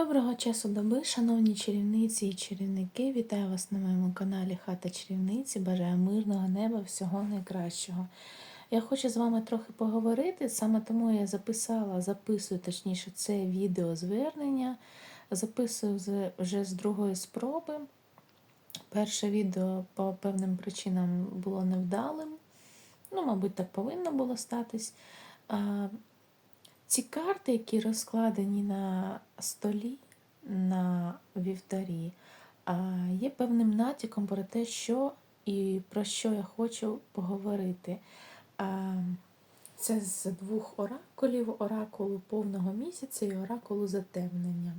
Доброго часу доби, шановні чарівниці і чарівники. Вітаю вас на моєму каналі Хата Чарівниці. Бажаю мирного неба, всього найкращого. Я хочу з вами трохи поговорити, саме тому я записала, записую точніше це відео звернення. Записую вже з другої спроби. Перше відео по певним причинам було невдалим. Ну, мабуть, так повинно було статись. Ці карти, які розкладені на столі, на вівтарі, є певним натяком про те, що і про що я хочу поговорити. Це з двох оракулів: оракулу повного місяця і оракулу затемнення.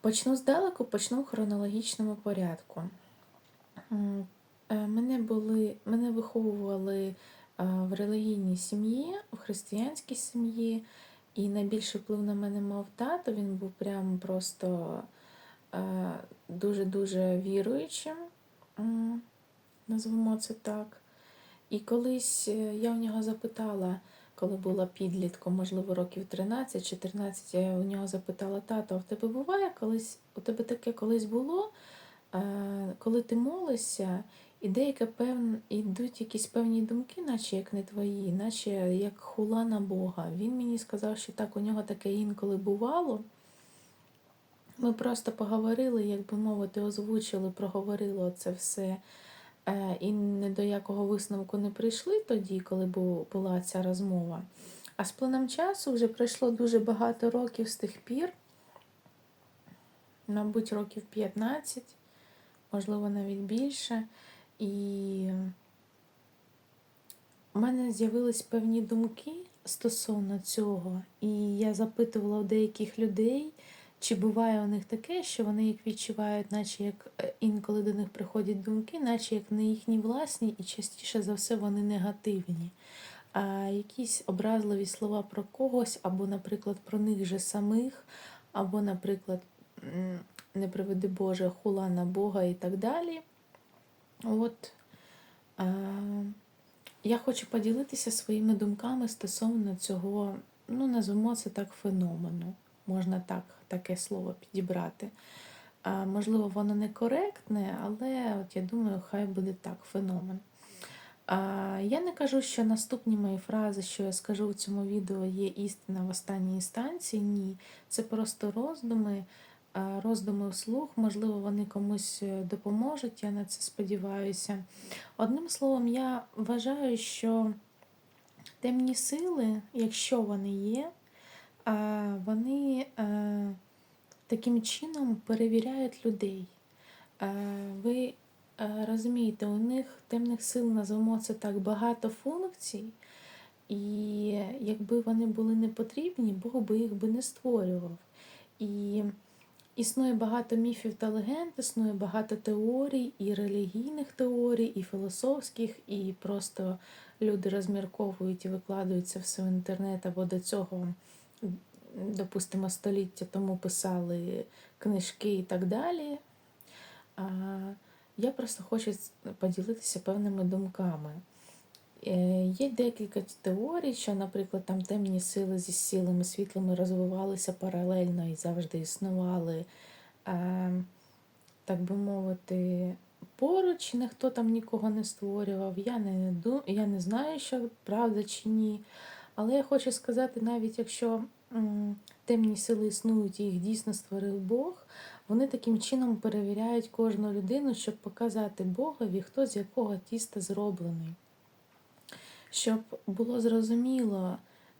Почну здалеку, почну в хронологічному порядку. Е, Мене були, мене виховували в релігійній сім'ї, в християнській сім'ї, і найбільший вплив на мене мав тато. Він був прям просто е, дуже-дуже віруючим, назвемо це так. І колись е, я у нього запитала, коли була підлітком, можливо, років 13-14, я у нього запитала, тато, а в тебе буває колись, у тебе таке колись було, е, коли ти молишся, і деяке певн, йдуть якісь певні думки, наче як не твої, наче як хула на Бога. Він мені сказав, що так у нього таке інколи бувало. Ми просто поговорили, як би мовити, озвучили, проговорили це все. Е, І не до якого висновку не прийшли тоді, коли була ця розмова. А з плином часу вже пройшло дуже багато років з тих пір, мабуть, років 15, можливо, навіть більше. І у мене з'явились певні думки стосовно цього, і я запитувала у деяких людей, чи буває у них таке, що вони їх відчувають, наче як е, інколи до них приходять думки, наче як не їхні власні, і частіше за все вони негативні. А якісь образливі слова про когось, або, наприклад, про них же самих, або, наприклад, не приведи Боже, хула на Бога і так далі. От. А, я хочу поділитися своїми думками стосовно цього, ну, назвемо це так, феномену. Можна так, таке слово підібрати. А, можливо, воно некоректне, але от я думаю, хай буде так, феномен. А, я не кажу, що наступні мої фрази, що я скажу в цьому відео, є істина в останній інстанції. Ні. Це просто роздуми, роздуми вслух, можливо, вони комусь е, допоможуть, я на це сподіваюся. Одним словом, я вважаю, що темні сили, якщо вони є, вони е, таким чином перевіряють людей. Е, Ви е, розумієте, у них темних сил, назвемо це так, багато функцій, і якби вони були не потрібні, Бог би їх би не створював. І існує багато міфів та легенд, існує багато теорій, і релігійних теорій, і філософських, і просто люди розмірковують і викладають це все в інтернет або до цього, допустимо, століття тому писали книжки і так далі. А, Я просто хочу поділитися певними думками. Е, Є декілька теорій, що, наприклад, там темні сили зі силами світлими розвивалися паралельно і завжди існували, е, так би мовити, поруч, ніхто там нікого не створював. Я не, я не знаю, що правда чи ні. Але я хочу сказати, навіть якщо темні сили існують і їх дійсно створив Бог, вони таким чином перевіряють кожну людину, щоб показати Богові, хто з якого тіста зроблений. Щоб було зрозуміло,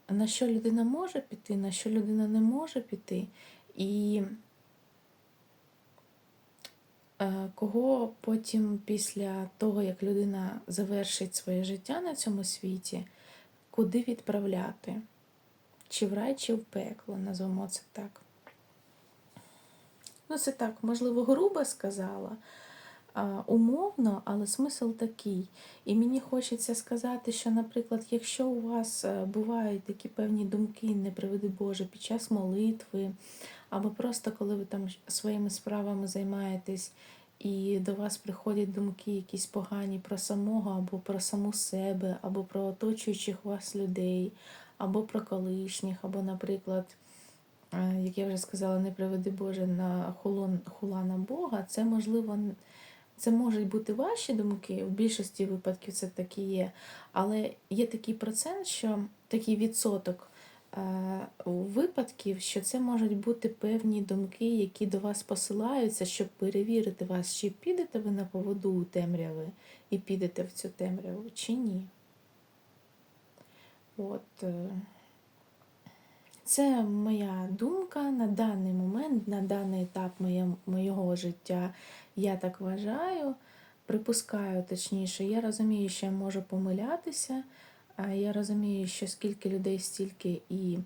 на що людина може піти, на що людина не може піти, і е, кого потім, після того, як людина завершить своє життя на цьому світі, куди відправляти? Чи в рай, чи в пекло, назвемо це так. Ну, це так, можливо, грубо сказала, умовно, але смисл такий. І мені хочеться сказати, що, наприклад, якщо у вас е, бувають такі певні думки, не приведи Боже, під час молитви, або просто коли ви там своїми справами займаєтесь, і до вас приходять думки якісь погані про самого, або про саму себе, або про оточуючих вас людей, або про колишніх, або, наприклад, е, як я вже сказала, не приведи Боже на хулон, хула Бога, це можливо. Це можуть бути ваші думки, в більшості випадків це такі є. Але є такий процент, що такий відсоток е, випадків, що це можуть бути певні думки, які до вас посилаються, щоб перевірити вас, чи підете ви на поводу у темряви і підете в цю темряву, чи ні. От. е, Це моя думка на даний момент, на даний етап моє, моєго життя. Я так вважаю, припускаю точніше. Я розумію, що я можу помилятися. Я розумію, що скільки людей, стільки і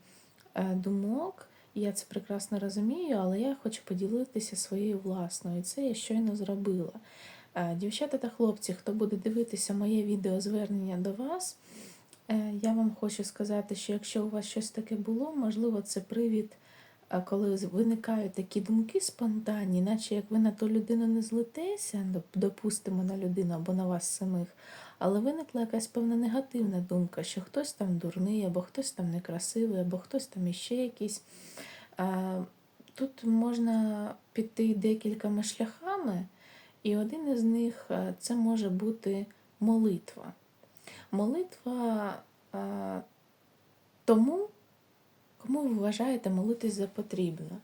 е, думок. Я це прекрасно розумію, але я хочу поділитися своєю власною. Це я щойно зробила. Е, Дівчата та хлопці, хто буде дивитися моє відео звернення до вас, е, я вам хочу сказати, що якщо у вас щось таке було, можливо, це привід, коли виникають такі думки спонтанні, наче як ви на ту людину не злитеся, допустимо на людину або на вас самих, але виникла якась певна негативна думка, що хтось там дурний, або хтось там некрасивий, або хтось там іще якийсь. Тут можна піти декількома шляхами, і один із них це може бути молитва. Молитва тому, кому ви вважаєте молитись за потрібно.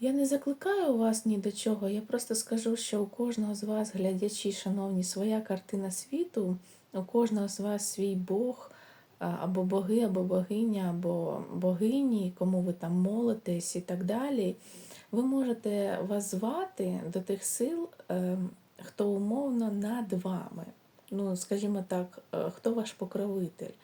Я не закликаю вас ні до чого, я просто скажу, що у кожного з вас, глядачі, шановні, своя картина світу, у кожного з вас свій Бог, або боги, або богиня, або богині, кому ви там молитесь і так далі. Ви можете вас звати до тих сил, е, хто умовно над вами. Ну, скажімо так, е, хто ваш покровитель.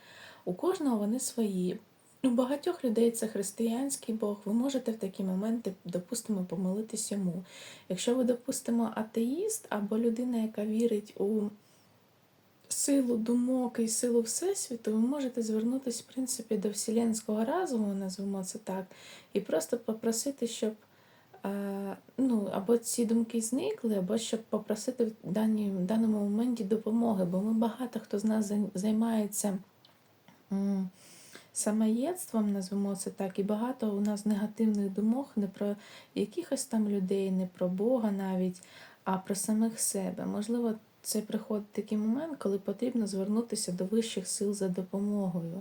У кожного вони свої. У багатьох людей це християнський Бог. Ви можете в такі моменти, допустимо, помолитись йому. Якщо ви, допустимо, атеїст або людина, яка вірить у силу думок і силу Всесвіту, ви можете звернутися, в принципі, до вселенського разуму, назвемо це так, і просто попросити, щоб е, ну, або ці думки зникли, або щоб попросити в в даному моменті допомоги. Бо ми багато хто з нас займається. Самоєдством, назвемо це так, і багато у нас негативних думок не про якихось там людей, не про Бога навіть, а про самих себе. Можливо, це приходить такий момент, коли потрібно звернутися до вищих сил за допомогою,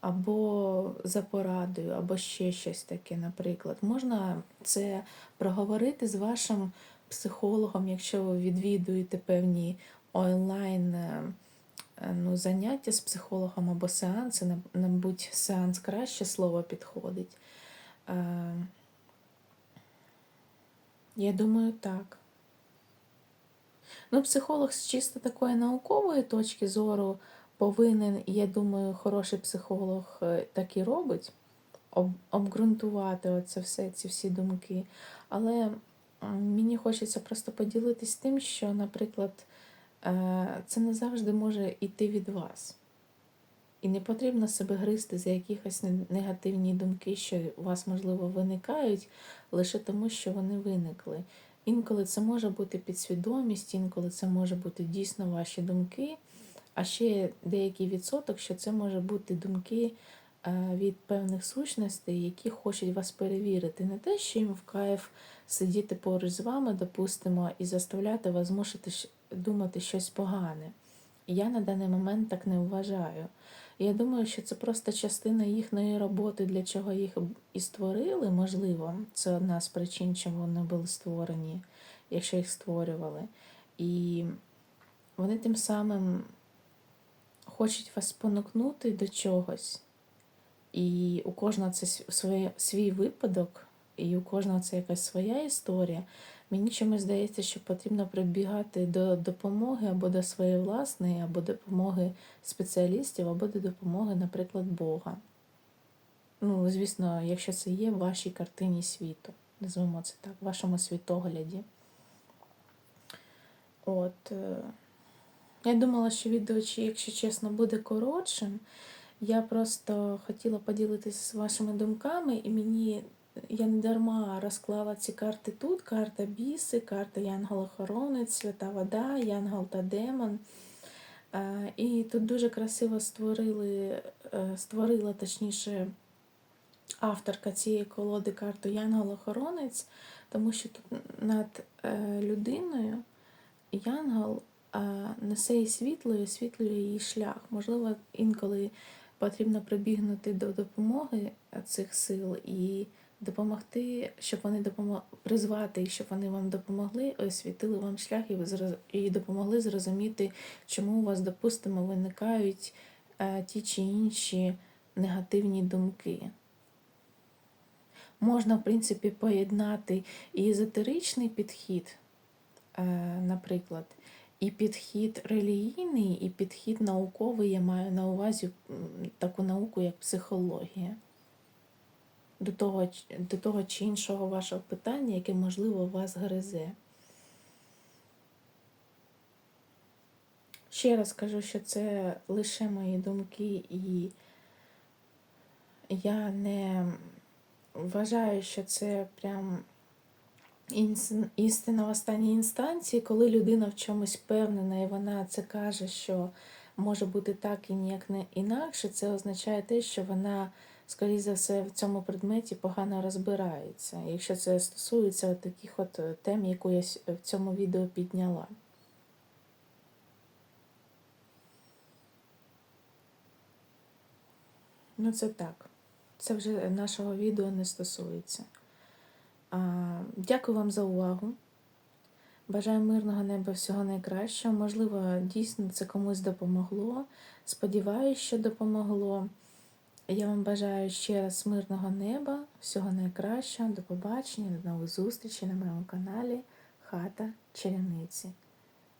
або за порадою, або ще щось таке, наприклад. Можна це проговорити з вашим психологом, якщо ви відвідуєте певні онлайн. Е, ну, заняття з психологом або сеанси, мабуть, сеанс краще слово підходить. Е, Я думаю, так. Ну, психолог з чисто такої наукової точки зору повинен, я думаю, хороший психолог е, так і робить, обґрунтувати оце все, ці всі думки. Але мені хочеться просто поділитись тим, що, наприклад, це не завжди може йти від вас. І не потрібно себе гризти за не- негативні думки, що у вас, можливо, виникають лише тому, що вони виникли. Інколи це може бути підсвідомість, інколи це може бути дійсно ваші думки, а ще деякий відсоток, що це може бути думки е, від певних сущностей, які хочуть вас перевірити. Не те, що їм в кайф сидіти поруч з вами, допустимо, і заставляти вас змусити щ- думати щось погане. Я на даний момент так не вважаю. Я думаю, що це просто частина їхньої роботи, для чого їх і створили, можливо. Це одна з причин, чому вони були створені, якщо їх створювали. І вони тим самим хочуть вас спонукнути до чогось. І у кожного це св- свій випадок, і у кожного це якась своя історія. Мені чомусь здається, що потрібно прибігати до допомоги або до своєї власної, або допомоги спеціалістів, або до допомоги, наприклад, Бога. Ну, звісно, якщо це є в вашій картині світу, назвемо це так, в вашому світогляді. От. е, Я думала, що відео, якщо чесно, буде коротшим. Я просто хотіла поділитися з вашими думками, і мені я не дарма розклала ці карти тут: карта біси, карта Янгол-охоронець, свята вода, Янгол та демон. Е, І тут дуже красиво створили, е, створила, точніше, авторка цієї колоди карту Янгол-охоронець, тому що тут над е, людиною Янгол несе їй світло і освітлює її шлях. Можливо, інколи потрібно прибігнути до допомоги цих сил і допомогти, щоб вони допомогли призвати щоб вони вам допомогли, освітили вам шлях і, і допомогли зрозуміти, чому у вас, допустимо, виникають е, ті чи інші негативні думки. Можна, в принципі, поєднати і езотеричний підхід, е, наприклад, і підхід релігійний, і підхід науковий, я маю на увазі таку науку, як психологія. До того, до того чи іншого вашого питання, яке, можливо, вас гризе. Ще раз кажу, що це лише мої думки, і я не вважаю, що це прям істина в останній інстанції, коли людина в чомусь впевнена і вона це каже, що може бути так і ніяк не інакше, це означає те, що вона, скоріш за все, в цьому предметі погано розбирається. Якщо це стосується от таких от е, тем, яку я в цьому відео підняла. Ну, це так. Це вже нашого відео не стосується. Дякую вам за увагу. Бажаю мирного неба всього найкращого. Можливо, дійсно це комусь допомогло. Сподіваюсь, що допомогло. Я вам бажаю ще раз мирного неба, всього найкращого. До побачення, до нових зустрічей на моєму каналі Хата Черяниці.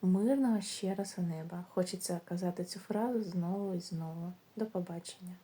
Мирного ще раз у неба. Хочеться казати цю фразу знову і знову. До побачення.